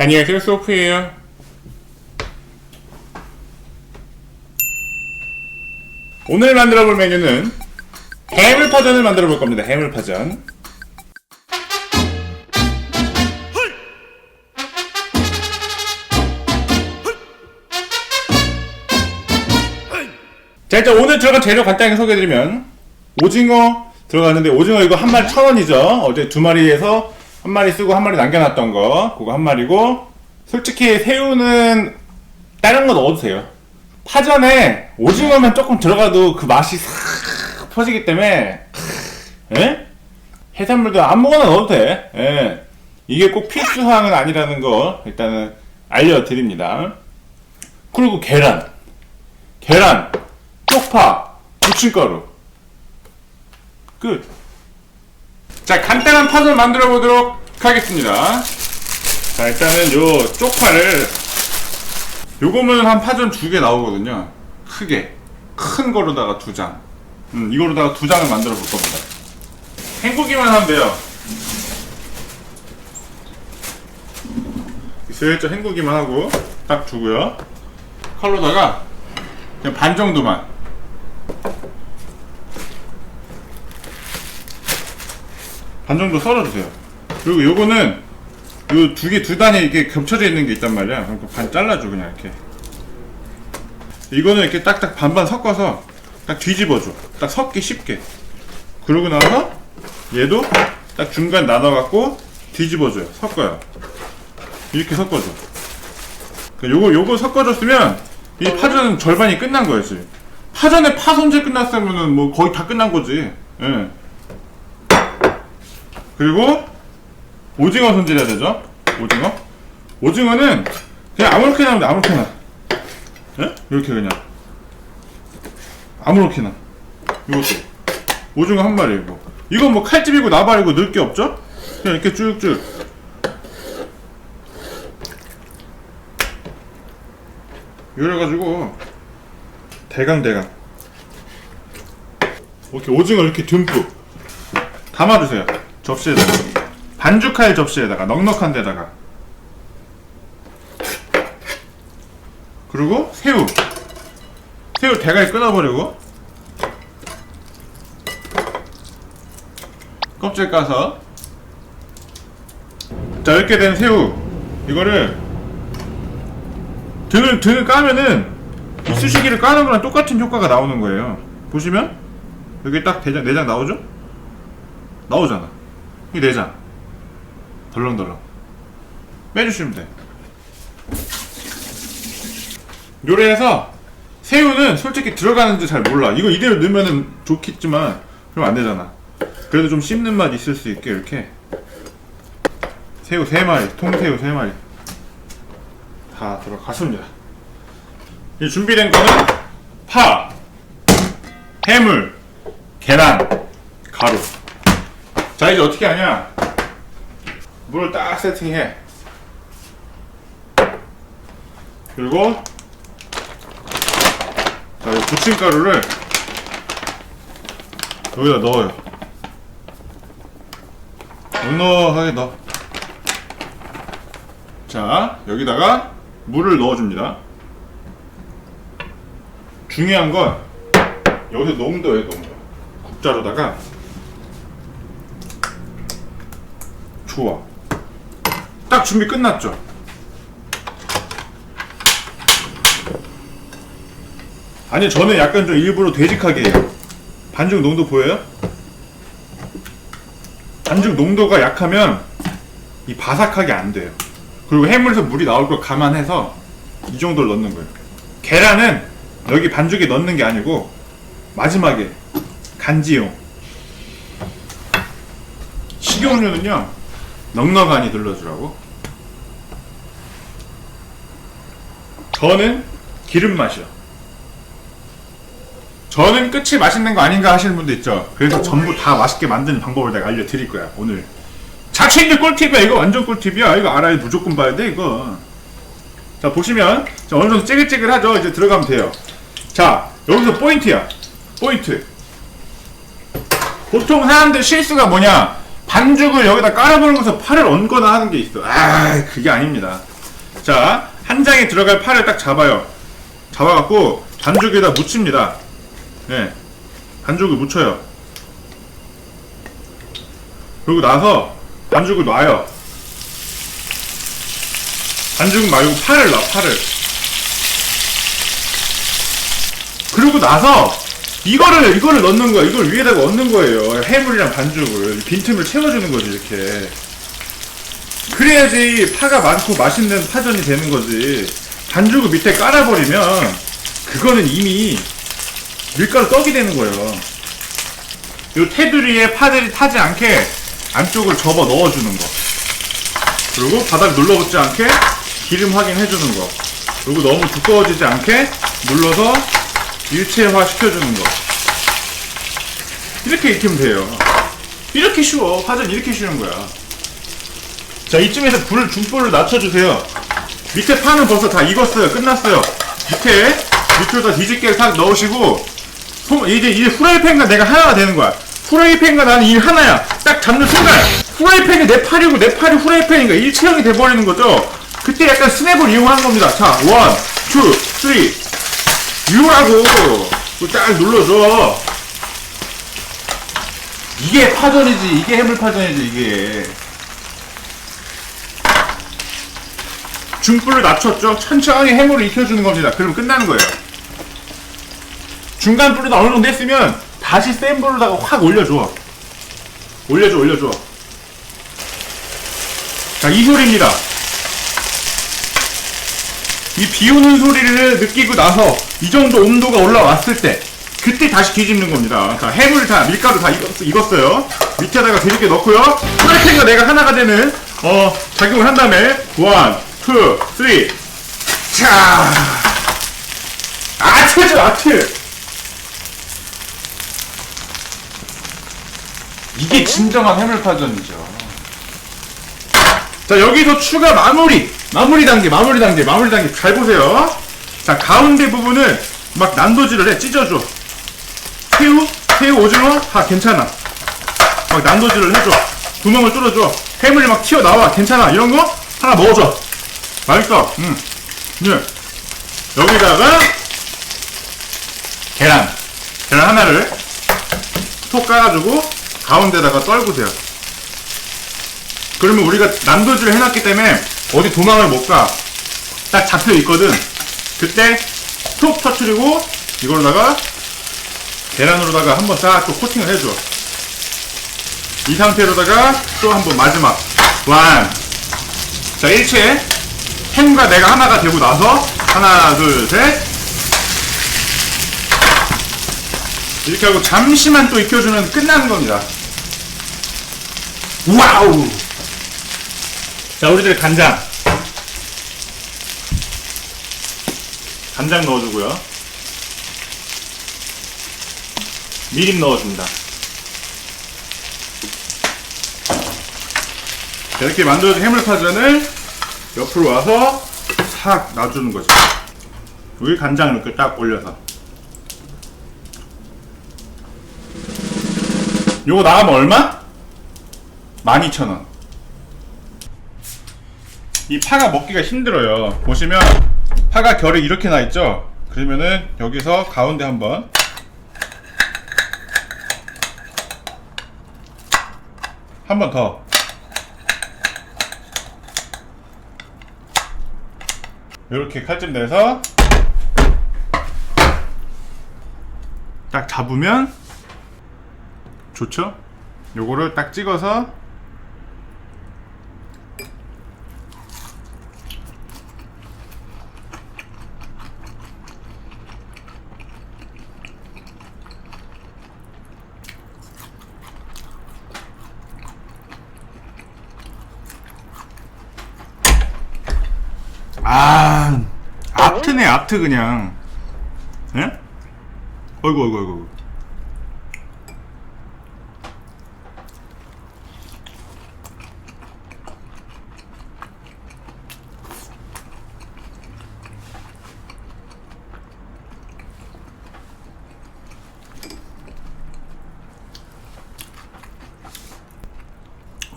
안녕하세요 소프예요 오늘 만들어 볼 메뉴는 해물파전을 만들어 볼 겁니다. 해물파전. 자 일단 오늘 들어간 재료 간단히 소개해드리면 오징어 들어갔는데 오징어 이거 한 마리 천 원이죠. 어제 두 마리에서 한 마리 쓰고 한 마리 남겨놨던 거 그거 한 마리고 솔직히 새우는 다른 거 넣어도 돼요 파전에 오징어만 조금 들어가도 그 맛이 싹 퍼지기 때문에 예? 해산물도 아무거나 넣어도 돼 예. 이게 꼭 필수사항은 아니라는 거 일단은 알려드립니다 그리고 계란 계란 쪽파 부침가루 끝. 자, 간단한 파전 만들어 보도록 하겠습니다. 자, 일단은 요 쪽파를 요거면 한 파전 두 개 나오거든요. 크게. 큰 거로다가 두 장. 음, 이거로다가 두 장을 만들어 볼 겁니다. 헹구기만 하면 돼요. 슬쩍 헹구기만 하고 딱 두고요. 칼로다가 그냥 반 정도만 반 정도 썰어주세요. 그리고 요거는 요 두 개 두 단이 이렇게 겹쳐져 있는 게 있단 말이야. 그러니까 반 잘라줘 그냥 이렇게. 이거는 이렇게 딱딱 반반 섞어서 딱 뒤집어줘. 딱 섞기 쉽게. 그러고 나서 얘도 딱 중간 나눠갖고 뒤집어줘요. 섞어요. 이렇게 섞어줘. 그러니까 요거 요거 섞어줬으면 이 파전은 절반이 끝난 거였지. 파전에 파 손질 끝났으면은 뭐 거의 다 끝난 거지. 예. 그리고 오징어 손질해야 되죠. 오징어. 오징어는 그냥 아무렇게나 하면 돼, 아무렇게나. 예? 이렇게 그냥. 아무렇게나. 이것도. 오징어 한 마리고. 이건 뭐 칼집이고 나발이고 넣을 게 없죠? 그냥 이렇게 쭉쭉. 이래가지고 대강 대강 이렇게 오징어 이렇게 듬뿍 담아주세요 접시에다가 반죽할 접시에다가 넉넉한 데다가. 그리고 새우. 새우 대가리 끊어버리고. 껍질 까서. 자 이렇게 된 새우. 이거를 등을 등을 까면은 이쑤시개를 까는 거랑 똑같은 효과가 나오는 거예요. 보시면? 여기 딱 대장 내장 나오죠? 나오잖아. 이 내장 덜렁덜렁 빼주시면 돼. 요리해서 새우는 솔직히 들어가는지 잘 몰라. 이거 이대로 넣으면은 좋겠지만 그럼 안 되잖아. 그래도 좀 씹는 맛 있을 수 있게 이렇게 새우 세 마리, 통새우 세 마리. 다 들어갔습니다. 이 준비된 거는 파, 해물, 계란, 가루. 자 이제 어떻게 하냐? 물을 딱 세팅해. 그리고 자, 이 부침가루를 여기다 넣어요. 넉넉하게 넣어. 자, 여기다가 물을 넣어줍니다. 중요한 건 여기서 농도예요, 농도. 국자로다가 좋아. 딱 준비 끝났죠. 아니 저는 약간 좀 일부러 되직하게 해요. 반죽 농도 보여요? 반죽 농도가 약하면 이 바삭하게 안 돼요. 그리고 해물에서 물이 나올 걸 감안해서 이 정도를 넣는 거예요. 계란은 여기 반죽에 넣는 게 아니고 마지막에 간지용. 식용유는요 넉넉하니 눌러주라고. 저는 기름 맛이요. 저는 끝이 맛있는 거 아닌가 하시는 분도 있죠. 그래서 전부 다 맛있게 만드는 방법을 내가 알려드릴 거야 오늘. 자취인들 꿀팁이야. 이거 완전 꿀팁이야. 이거 알아야 무조건 봐야 돼 이거. 자 보시면 자, 어느 정도 찌글찌글하죠? 이제 들어가면 돼요. 자 여기서 포인트야. 포인트. 보통 사람들 실수가 뭐냐? 반죽을 여기다 깔아버리면서 팔을 얹거나 하는 게 있어. 아 그게 아닙니다. 자, 한 장에 들어갈 파를 딱 잡아요. 잡아갖고 반죽에다 묻힙니다. 네, 반죽을 묻혀요. 그리고 나서 반죽을 놔요. 반죽 말고 파를 놔, 파를. 그리고 나서 이거를 이거를 넣는 거야. 이걸 위에다가 얹는 거예요. 해물이랑 반죽을 빈틈을 채워주는 거지 이렇게. 그래야지 파가 많고 맛있는 파전이 되는 거지. 반죽을 밑에 깔아버리면 그거는 이미 밀가루 떡이 되는 거예요. 요 테두리에 파들이 타지 않게 안쪽을 접어 넣어주는 거. 그리고 바닥 눌러붙지 않게 기름 확인해주는 거. 그리고 너무 두꺼워지지 않게 눌러서 일체화 시켜주는 거. 이렇게 익히면 돼요. 이렇게 쉬워. 파전 이렇게 쉬운 거야. 자, 이쯤에서 불을 중불을 낮춰주세요. 밑에 파는 벌써 다 익었어요. 끝났어요. 밑에, 밑으로 다 뒤집게 싹 넣으시고, 손- 이제, 이제 후라이팬과 내가 하나가 되는 거야. 후라이팬과 나는 이 하나야. 딱 잡는 순간, 후라이팬이 내 팔이고 내 팔이 후라이팬인가 일체형이 돼버리는 거죠. 그때 약간 스냅을 이용하는 겁니다. 자, 원, 투, 쓰리. 유라고! 딱 눌러줘. 이게 파전이지. 이게 해물 파전이지, 이게. 중불을 낮췄죠? 천천히 해물을 익혀주는 겁니다. 그러면 끝나는 거예요. 중간 불이 어느 정도 했으면 다시 센 불로다가 확 올려줘. 올려줘, 올려줘. 자, 이 소리입니다. 이 비오는 소리를 느끼고 나서 이 정도 온도가 올라왔을 때 그때 다시 뒤집는 겁니다. 자, 해물 다 밀가루 다 익었, 익었어요. 밑에다가 뒤집게 넣고요. 프라이팬과 내가 하나가 되는 어 작용을 한 다음에 원, 투, 쓰리. 자, 아트죠 아트. 이게 진정한 해물파전이죠. 자 여기서 추가 마무리. 마무리 단계 마무리 단계 마무리 단계 잘 보세요. 자 가운데 부분을 막 난도질을 해. 찢어줘. 새우 새우 오징어? 다 괜찮아. 막 난도질을 해줘. 구멍을 뚫어줘. 해물이 막 튀어나와. 괜찮아. 이런 거 하나 넣어줘 맛있어 음. 네. 여기다가 계란 계란 하나를 톡 깔아주고 가운데다가 떨구세요 그러면 우리가 난도질을 해놨기 때문에 어디 도망을 못 가. 딱 잡혀 있거든. 그때 톡 터트리고 이걸로다가 계란으로다가 한번 싹 또 코팅을 해줘. 이 상태로다가 또 한번 마지막 완. 자 일체 햄과 내가 하나가 되고 나서 하나 둘 셋. 이렇게 하고 잠시만 또 익혀주면 끝나는 겁니다. 와우! 자, 우리들 간장. 간장 넣어주고요. 미림 넣어줍니다. 자, 이렇게 만들어진 해물파전을 옆으로 와서 싹 놔주는 거죠. 여기 간장 이렇게 딱 올려서. 요거 나가면 얼마? 12,000원. 이 파가 먹기가 힘들어요. 보시면 파가 결이 이렇게 나 있죠? 그러면은 여기서 가운데 한번 한 번 더. 이렇게 칼집 내서 딱 잡으면 좋죠? 요거를 딱 찍어서 아, 아트 그냥. 예? 어이구, 어이구, 어이구.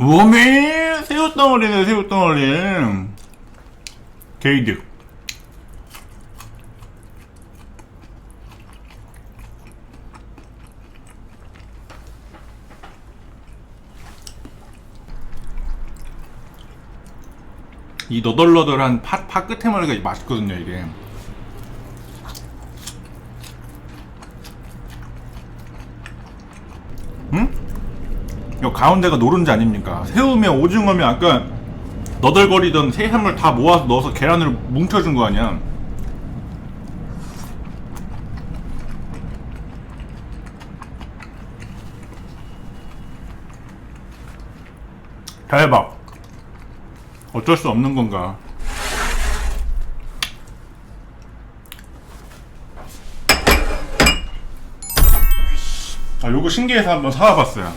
음. 우와, 새우덩어리네, 새우덩어리. 게이득. 이 너덜너덜한 파, 파 끝에 머리가 맛있거든요 이게 응? 이 가운데가 노른지 아닙니까? 새우면 오징어면 아까 너덜거리던 해산물 다 모아서 넣어서 계란으로 뭉쳐준 거 아니야 대박 어쩔 수 없는 건가? 아 요거 신기해서 한번 사와봤어요.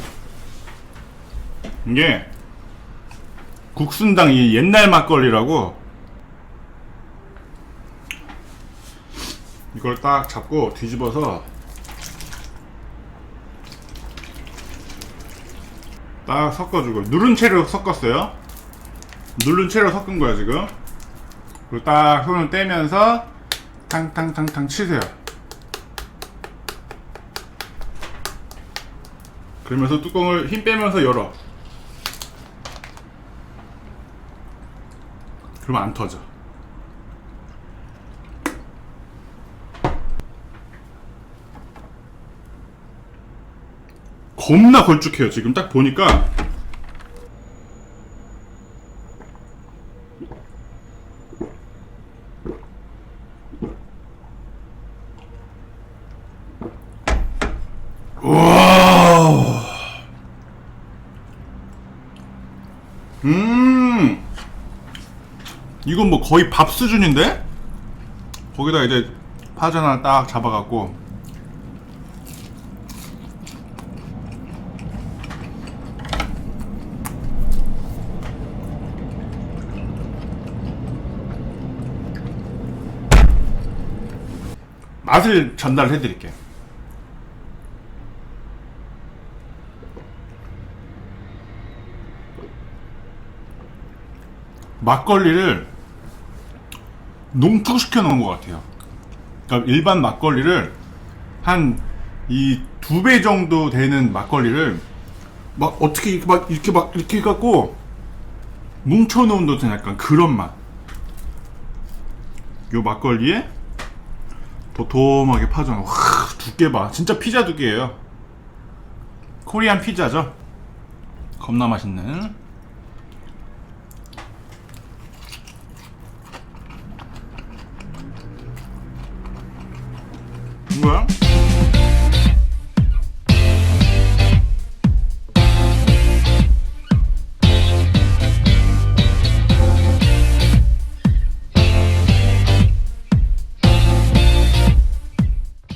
이게 국순당 이 옛날 막걸리라고 이걸 딱 잡고 뒤집어서 딱 섞어주고 누른 채로 섞었어요 누른 채로 섞은 거야 지금. 그리고 딱 손을 떼면서 탕탕탕탕 치세요. 그러면서 뚜껑을 힘 빼면서 열어. 그러면 안 터져. 겁나 걸쭉해요 지금. 딱 보니까 와. 음. 이건 뭐 거의 밥 수준인데? 거기다 이제 파전 하나 딱 잡아갖고 맛을 전달해 드릴게요. 막걸리를 농축시켜 놓은 것 같아요. 그러니까 일반 막걸리를 한 이 두 배 정도 되는 막걸리를 막 어떻게 막 이렇게 막 이렇게 해갖고 뭉쳐 놓은 듯한 약간 그런 맛. 요 막걸리에 도톰하게 파전. 와 두께 봐. 진짜 피자 두께예요. 코리안 피자죠. 겁나 맛있는. What.